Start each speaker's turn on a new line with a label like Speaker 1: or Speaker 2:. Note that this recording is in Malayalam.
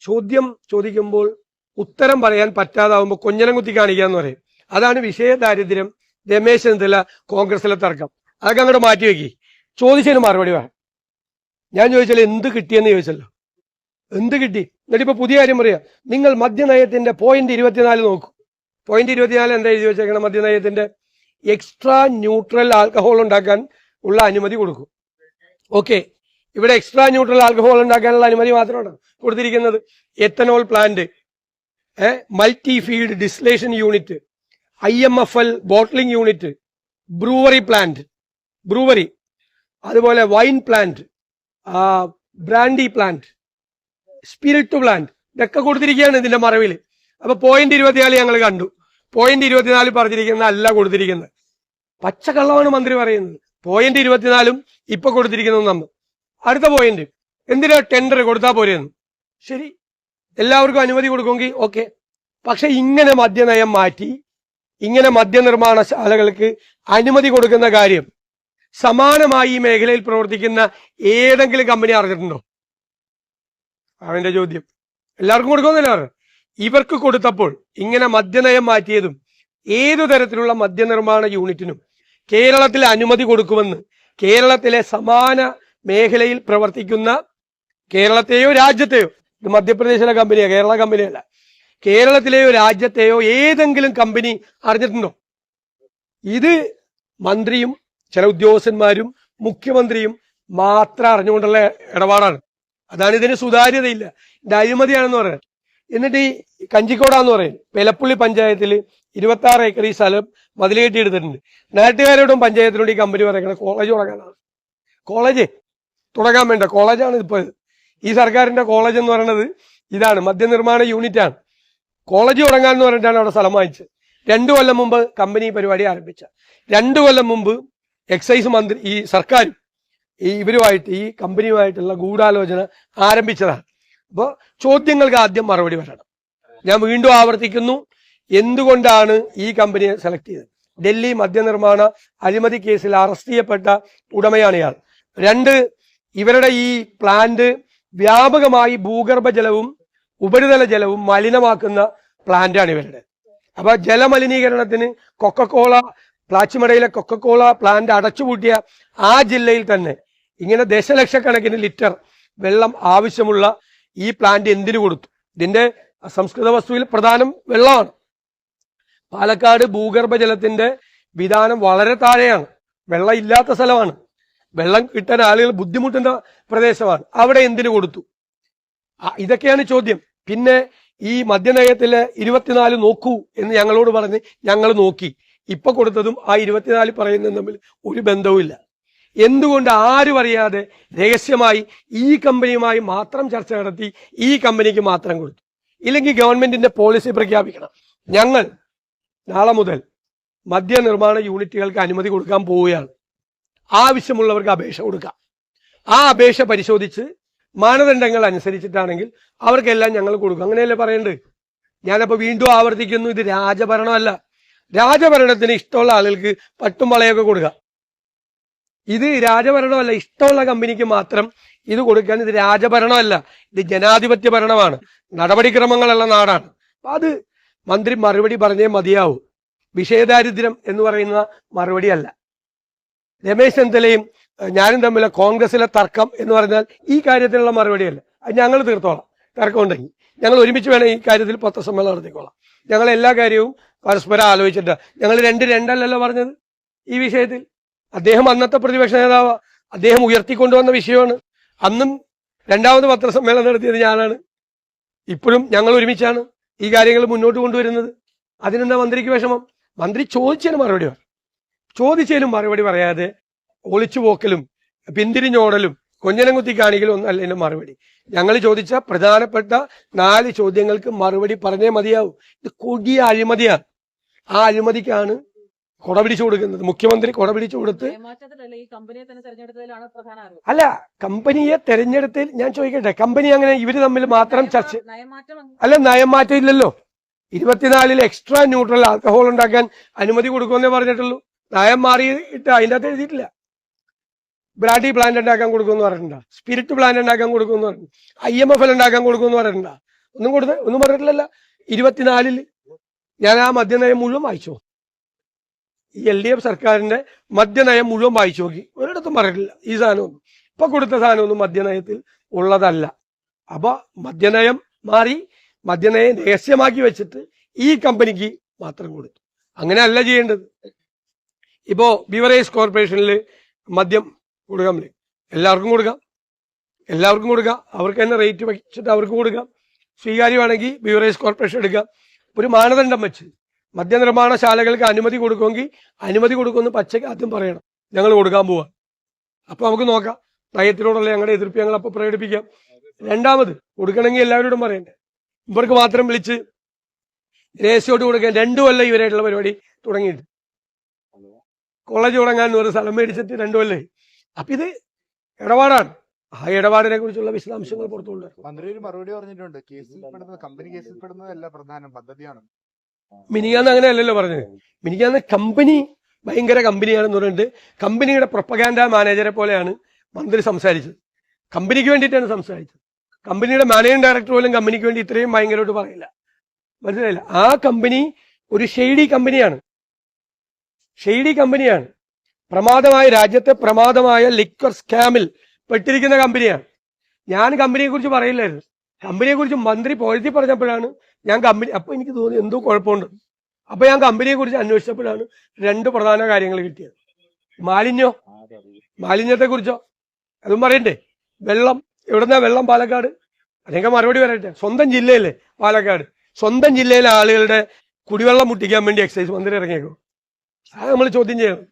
Speaker 1: ചോദ്യം ചോദിക്കുമ്പോൾ ഉത്തരം പറയാൻ പറ്റാതാവുമ്പോൾ കൊഞ്ഞനം കുത്തി കാണിക്കുക എന്ന് പറയും. അതാണ് വിഷയ ദാരിദ്ര്യം രമേശ് ചെന്നിത്തല കോൺഗ്രസിലെ തർക്കം. അതൊക്കെ അങ്ങോട്ട് മാറ്റി വെക്കി. ചോദിച്ചതിന് മറുപടി വേണം. ഞാൻ ചോദിച്ചാൽ എന്ത് കിട്ടിയെന്ന് ചോദിച്ചല്ലോ. എന്ത് കിട്ടി? എന്നിട്ട് ഇപ്പൊ പുതിയ കാര്യം പറയാം. നിങ്ങൾ മദ്യനയത്തിന്റെ പോയിന്റ് ഇരുപത്തിനാല് നോക്കൂ. പോയിന്റ് ഇരുപത്തിനാല് എന്താ എഴുതി വെച്ചേക്കണം മദ്യനയത്തിന്റെ? എക്സ്ട്രാ ന്യൂട്രൽ ആൽക്കഹോൾ ഉണ്ടാക്കാൻ ഉള്ള അനുമതി കൊടുക്കും. ഓക്കെ ഇവിടെ എക്സ്ട്രാ ന്യൂട്രൽ ആൽക്കഹോൾ ഉണ്ടാക്കാനുള്ള അനുമതി മാത്രമാണ് കൊടുത്തിരിക്കുന്നത്. Ethanol plant multi field distillation unit I M F L bottling unit brewery plant brewery അതുപോലെ wine plant brandy plant spirit plant ഇതൊക്കെ കൊടുത്തിരിക്കുകയാണ് ഇതിന്റെ മറവിൽ അപ്പൊ പോയിന്റ് ഇരുപത്തിനാല് ഞങ്ങൾ കണ്ടു. പോയിന്റ് ഇരുപത്തിനാല് പറഞ്ഞിരിക്കുന്ന അല്ല കൊടുത്തിരിക്കുന്നത്. പച്ചക്കള്ളമാണ് മന്ത്രി പറയുന്നത്. പോയിന്റ് ഇരുപത്തിനാലും ഇപ്പൊ കൊടുത്തിരിക്കുന്നത് നമ്മൾ. അടുത്ത പോയിന്റ് എന്തിനാ ടെൻഡർ കൊടുത്താൽ പോരെയെന്ന് ശരി. എല്ലാവർക്കും അനുമതി കൊടുക്കുമെങ്കിൽ ഓക്കെ പക്ഷെ ഇങ്ങനെ മദ്യനയം മാറ്റി ഇങ്ങനെ മദ്യനിർമ്മാണശാലകൾക്ക് അനുമതി കൊടുക്കുന്ന കാര്യം സമാനമായി ഈ മേഖലയിൽ പ്രവർത്തിക്കുന്ന ഏതെങ്കിലും കമ്പനി അറിഞ്ഞിട്ടുണ്ടോ? അവന്റെ ചോദ്യം. എല്ലാവർക്കും കൊടുക്കുമെന്നല്ല ഇവർക്ക് കൊടുത്തപ്പോൾ ഇങ്ങനെ മദ്യനയം മാറ്റിയതും ഏതു തരത്തിലുള്ള മദ്യനിർമ്മാണ യൂണിറ്റിനും കേരളത്തിൽ അനുമതി കൊടുക്കുമെന്ന് കേരളത്തിലെ സമാന മേഖലയിൽ പ്രവർത്തിക്കുന്ന കേരളത്തെയോ രാജ്യത്തെയോ ഇത് മധ്യപ്രദേശിലെ കമ്പനിയാ കേരള കമ്പനിയല്ല. കേരളത്തിലെയോ രാജ്യത്തെയോ ഏതെങ്കിലും കമ്പനി അറിഞ്ഞിട്ടുണ്ടോ? ഇത് മന്ത്രിയും ചില ഉദ്യോഗസ്ഥന്മാരും മുഖ്യമന്ത്രിയും മാത്രം അറിഞ്ഞുകൊണ്ടുള്ള ഇടപാടാണ്. അതാണ് ഇതിന് സുതാര്യതയില്ല. ഇത് അഴിമതിയാണെന്ന് പറയുന്നത് എന്നിട്ട് ഈ കഞ്ചിക്കോടാന്ന് പറയും. പെലപ്പുള്ളി പഞ്ചായത്തിൽ ഇരുപത്തി ആറ് ഏക്കർ ഈ സ്ഥലം മതിലേറ്റി എടുത്തിട്ടുണ്ട്. നാട്ടുകാരോടും പഞ്ചായത്തിനോടും ഈ കമ്പനി പറയുന്നത് കോളേജ് തുടങ്ങാനാണ്. കോളേജ് തുടങ്ങാൻ വേണ്ട. കോളേജാണ് ഇപ്പോൾ ഈ സർക്കാരിന്റെ കോളേജ് എന്ന് പറയുന്നത് ഇതാണ്. മദ്യനിർമ്മാണ യൂണിറ്റ് ആണ് കോളേജ് തുടങ്ങാൻ എന്ന് പറഞ്ഞിട്ടാണ് അവിടെ സ്ഥലം വാങ്ങിച്ചത്. രണ്ടു കൊല്ലം മുമ്പ് കമ്പനി പരിപാടി ആരംഭിച്ച. രണ്ടു കൊല്ലം മുമ്പ് എക്സൈസ് മന്ത്രി ഈ സർക്കാരും ഈ ഇവരുമായിട്ട് ഈ കമ്പനിയുമായിട്ടുള്ള ഗൂഢാലോചന ആരംഭിച്ചതാണ്. അപ്പോൾ ചോദ്യങ്ങൾക്ക് ആദ്യം മറുപടി വരണം ഞാൻ വീണ്ടും ആവർത്തിക്കുന്നു. എന്തുകൊണ്ടാണ് ഈ കമ്പനിയെ സെലക്ട് ചെയ്തത്? ഡൽഹി മദ്യനിർമ്മാണ അഴിമതി കേസിൽ അറസ്റ്റ് ചെയ്യപ്പെട്ട ഉടമയാണ് ഇയാൾ. രണ്ട് ഇവരുടെ ഈ പ്ലാന്റ് വ്യാപകമായി ഭൂഗർഭ ജലവും ഉപരിതല ജലവും മലിനമാക്കുന്ന പ്ലാന്റാണ് ഇവരുടെ. അപ്പൊ ജലമലിനീകരണത്തിന് കൊക്കക്കോള പ്ലാച്ചിമടയിലെ കൊക്കക്കോള പ്ലാന്റ് അടച്ചുപൂട്ടിയ ആ ജില്ലയിൽ തന്നെ ഇങ്ങനെ ദശലക്ഷക്കണക്കിന് ലിറ്റർ വെള്ളം ആവശ്യമുള്ള ഈ പ്ലാന്റ് എന്തിനു കൊടുത്തു? ഇതിന്റെ സംസ്കൃത വസ്തുവിൽ പ്രധാനം വെള്ളമാണ്. പാലക്കാട് ഭൂഗർഭ വിധാനം വളരെ താഴെയാണ്. വെള്ളം ഇല്ലാത്ത സ്ഥലമാണ്. വെള്ളം കിട്ടാൻ ആളുകൾ ബുദ്ധിമുട്ടുന്ന പ്രദേശമാണ്. അവിടെ എന്തിനു കൊടുത്തു? ഇതൊക്കെയാണ് ചോദ്യം. പിന്നെ ഈ മദ്യനയത്തിലെ ഇരുപത്തിനാല് നോക്കൂ എന്ന് ഞങ്ങളോട് പറഞ്ഞ് ഞങ്ങൾ നോക്കി. ഇപ്പൊ കൊടുത്തതും ആ ഇരുപത്തിനാല് പറയുന്നതും തമ്മിൽ ഒരു ബന്ധവുമില്ല. എന്തുകൊണ്ട് ആരും അറിയാതെ രഹസ്യമായി ഈ കമ്പനിയുമായി മാത്രം ചർച്ച നടത്തി ഈ കമ്പനിക്ക് മാത്രം കൊടുത്തു? ഇല്ലെങ്കിൽ ഗവൺമെന്റിന്റെ പോളിസി പ്രഖ്യാപിക്കണം. ഞങ്ങൾ നാളെ മുതൽ മദ്യനിർമ്മാണ യൂണിറ്റുകൾക്ക് അനുമതി കൊടുക്കാൻ പോവുകയാണ്. ആവശ്യമുള്ളവർക്ക് അപേക്ഷ കൊടുക്കാം. ആ അപേക്ഷ പരിശോധിച്ച് മാനദണ്ഡങ്ങൾ അനുസരിച്ചിട്ടാണെങ്കിൽ അവർക്കെല്ലാം ഞങ്ങൾ കൊടുക്കും. അങ്ങനെയല്ലേ പറയേണ്ടത് ഞാനപ്പോൾ വീണ്ടും ആവർത്തിക്കുന്നു ഇത് രാജഭരണമല്ല. രാജഭരണത്തിന് ഇഷ്ടമുള്ള ആളുകൾക്ക് പട്ടും വളയൊക്കെ കൊടുക്കുക ഇത് രാജഭരണമല്ല ഇഷ്ടമുള്ള കമ്പനിക്ക് മാത്രം ഇത് കൊടുക്കാൻ ഇത് രാജഭരണമല്ല ഇത് ജനാധിപത്യ ഭരണമാണ്. നടപടിക്രമങ്ങളുള്ള നാടാണ്. അപ്പൊ അത് മന്ത്രി മറുപടി പറഞ്ഞേ മതിയാവൂ. വിഷയദാരിദ്ര്യം എന്ന് പറയുന്ന മറുപടി അല്ല രമേശ് ചെന്നിത്തലയും ഞാനും തമ്മിലെ കോൺഗ്രസിലെ തർക്കം എന്ന് പറഞ്ഞാൽ ഈ കാര്യത്തിനുള്ള മറുപടിയല്ല. അത് ഞങ്ങൾ തീർത്തോളാം. തർക്കം ഉണ്ടെങ്കിൽ ഞങ്ങൾ ഒരുമിച്ച് വേണം ഈ കാര്യത്തിൽ പത്രസമ്മേളനം നടത്തിക്കോളാം. ഞങ്ങൾ എല്ലാ കാര്യവും പരസ്പരം ആലോചിച്ചിട്ട് ഞങ്ങൾ രണ്ട് രണ്ടല്ലല്ലോ പറഞ്ഞത് ഈ വിഷയത്തിൽ. അദ്ദേഹം അന്നത്തെ പ്രതിപക്ഷ നേതാവ്. അദ്ദേഹം ഉയർത്തിക്കൊണ്ടുവന്ന വിഷയമാണ്. അന്നും രണ്ടാമത് പത്രസമ്മേളനം നടത്തിയത് ഞാനാണ്. ഇപ്പോഴും ഞങ്ങൾ ഒരുമിച്ചാണ് ഈ കാര്യങ്ങൾ മുന്നോട്ട് കൊണ്ടുവരുന്നത്. അതിനെന്താ മന്ത്രിക്ക് വിഷമം? മന്ത്രി ചോദിച്ചതിന് മറുപടി ചോദിച്ചതിനും മറുപടി പറയാതെ ഒളിച്ചു പോക്കലും പിന്തിരിഞ്ഞോടലും കൊഞ്ഞനം കുത്തി കാണിക്കലും ഒന്നും അല്ല മറുപടി. ഞങ്ങൾ ചോദിച്ച പ്രധാനപ്പെട്ട നാല് ചോദ്യങ്ങൾക്ക് മറുപടി പറഞ്ഞേ മതിയാവും. ഇത് കൊടിയ അഴിമതിയാണ്. ആ അഴിമതിക്കാണ് കൊടപിടിച്ചു കൊടുക്കുന്നത്. മുഖ്യമന്ത്രി കൊടപിടിച്ചു കൊടുത്ത് അല്ല കമ്പനിയെ തെരഞ്ഞെടുത്തിൽ ഞാൻ ചോദിക്കട്ടെ കമ്പനി അങ്ങനെ ഇവർ തമ്മിൽ മാത്രം ചർച്ച അല്ല നയം മാറ്റം ഇല്ലല്ലോ ഇരുപത്തിനാലിൽ എക്സ്ട്രാ ന്യൂട്രൽ ആൽക്കഹോൾ ഉണ്ടാക്കാൻ അനുമതി കൊടുക്കുമെന്നേ പറഞ്ഞിട്ടുള്ളൂ. നയം മാറിയിട്ട് അതിന്റെ അകത്ത് എഴുതിയിട്ടില്ല. ബ്രാഡി പ്ലാന്റ് ഉണ്ടാക്കാൻ കൊടുക്കുമെന്ന് പറഞ്ഞിട്ടുണ്ടോ? സ്പിരിറ്റ് പ്ലാന്റ് ഉണ്ടാക്കാൻ കൊടുക്കുമെന്ന് പറഞ്ഞു ഐ എം എഫ് എൽ ഉണ്ടാക്കാൻ കൊടുക്കുമെന്ന് പറഞ്ഞിട്ടുണ്ടോ? ഒന്നും കൊടുത്ത് ഒന്നും പറഞ്ഞിട്ടില്ലല്ല. ഇരുപത്തിനാലിൽ ഞാൻ ആ മദ്യനയം മുഴുവൻ വായിച്ചു എൽ ഡി എഫ് സർക്കാരിന്റെ മദ്യനയം മുഴുവൻ വായിച്ചു നോക്കി. ഒരിടത്തും പറഞ്ഞിട്ടില്ല. ഈ സാധനമൊന്നും. ഇപ്പൊ കൊടുത്ത സാധനമൊന്നും മദ്യനയത്തിൽ ഉള്ളതല്ല. അപ്പൊ മദ്യനയം മാറി മദ്യനയം രഹസ്യമാക്കി വെച്ചിട്ട് ഈ കമ്പനിക്ക് മാത്രം കൊടുത്തു. അങ്ങനെയല്ല ചെയ്യേണ്ടത്. ഇപ്പോ ബിവറേജ് കോർപ്പറേഷനിൽ മദ്യം കൊടുക്കാൻ പറ്റും. എല്ലാവർക്കും കൊടുക്കാം. എല്ലാവർക്കും കൊടുക്കാം. അവർക്ക് തന്നെ റേറ്റ് വെച്ചിട്ട് അവർക്ക് കൊടുക്കാം. സ്വീകാര്യമാണെങ്കിൽ ബിവറേജ് കോർപ്പറേഷൻ എടുക്കാം. ഒരു മാനദണ്ഡം വെച്ച് മദ്യനിർമ്മാണശാലകൾക്ക് അനുമതി കൊടുക്കുമെങ്കിൽ അനുമതി കൊടുക്കുമെന്ന് പച്ചയ്ക്ക് ആദ്യം പറയണം. ഞങ്ങൾ കൊടുക്കാൻ പോവാ. അപ്പോൾ നമുക്ക് നോക്കാം. നയത്തിനോടുള്ള ഞങ്ങളുടെ എതിർപ്പ് ഞങ്ങൾ അപ്പൊ പ്രകടിപ്പിക്കാം. രണ്ടാമത് കൊടുക്കണമെങ്കിൽ എല്ലാവരോടും പറയണ്ടേ? ഇവർക്ക് മാത്രം വിളിച്ച് രഹസ്യമായിട്ട് കൊടുക്കാൻ രണ്ടു കൊല്ലം ഇവരായിട്ടുള്ള പരിപാടി തുടങ്ങിയിട്ട് കോളേജ് തുടങ്ങാൻ ഒരു സ്ഥലം മേടിച്ചിട്ട് രണ്ടു കൊല്ലം. അപ്പൊ ഇത് ഇടപാടാണ്. ആ ഇടപാടിനെ കുറിച്ചുള്ള വിശദാംശങ്ങൾ പുറത്തുകൊണ്ടുവരും
Speaker 2: മന്ത്രി ഒരു മറുപടി പറഞ്ഞിട്ടുണ്ട്. കേസിൽ പെടുന്നത് കമ്പനി കേസിൽ പെടുന്നതല്ല പ്രധാനം പദ്ധതിയാണ്.
Speaker 1: അങ്ങനെയല്ലല്ലോ പറഞ്ഞത്. മിനിങ്ങാന്ന് കമ്പനി ഭയങ്കര കമ്പനിയാണെന്ന് പറഞ്ഞിട്ട് കമ്പനിയുടെ പ്രൊപ്പഗാൻഡ മാനേജറെ പോലെയാണ് മന്ത്രി സംസാരിച്ചത്. കമ്പനിക്ക് വേണ്ടിയിട്ടാണ് സംസാരിച്ചത്. കമ്പനിയുടെ മാനേജിംഗ് ഡയറക്ടർ പോലും കമ്പനിക്ക് വേണ്ടി ഇത്രയും ഭയങ്കരമായിട്ട് പറയില്ല. മനസ്സിലായില്ല? ആ കമ്പനി ഒരു ഷെയ്ഡി കമ്പനിയാണ്. ഷെയ്ഡി കമ്പനിയാണ്. പ്രമാദമായ രാജ്യത്തെ പ്രമാദമായ ലിക്വർ സ്കാമിൽ പെട്ടിരിക്കുന്ന കമ്പനിയാണ്. ഞാൻ കമ്പനിയെക്കുറിച്ച് പറയില്ലായിരുന്നു. കമ്പനിയെക്കുറിച്ച് മന്ത്രി പോഴ്ത്തി പറഞ്ഞപ്പോഴാണ് ഞാൻ കമ്പനി അപ്പൊ എനിക്ക് തോന്നി എന്തോ കുഴപ്പമുണ്ട്. അപ്പൊ ഞാൻ കമ്പനിയെക്കുറിച്ച് അന്വേഷിച്ചപ്പോഴാണ് രണ്ട് പ്രധാന കാര്യങ്ങൾ കിട്ടിയത്. മാലിന്യോ? മാലിന്യത്തെ കുറിച്ചോ അതും പറയണ്ടേ? വെള്ളം എവിടുന്ന വെള്ളം പാലക്കാട്? അല്ലെങ്കിൽ മറുപടി പറയട്ടെ. സ്വന്തം ജില്ലയിലെ പാലക്കാട്. സ്വന്തം ജില്ലയിലെ ആളുകളുടെ കുടിവെള്ളം മുട്ടിക്കാൻ വേണ്ടി എക്സൈസ് മന്ത്രി ഇറങ്ങിയേക്കും നമ്മൾ ചോദ്യം ചെയ്യണം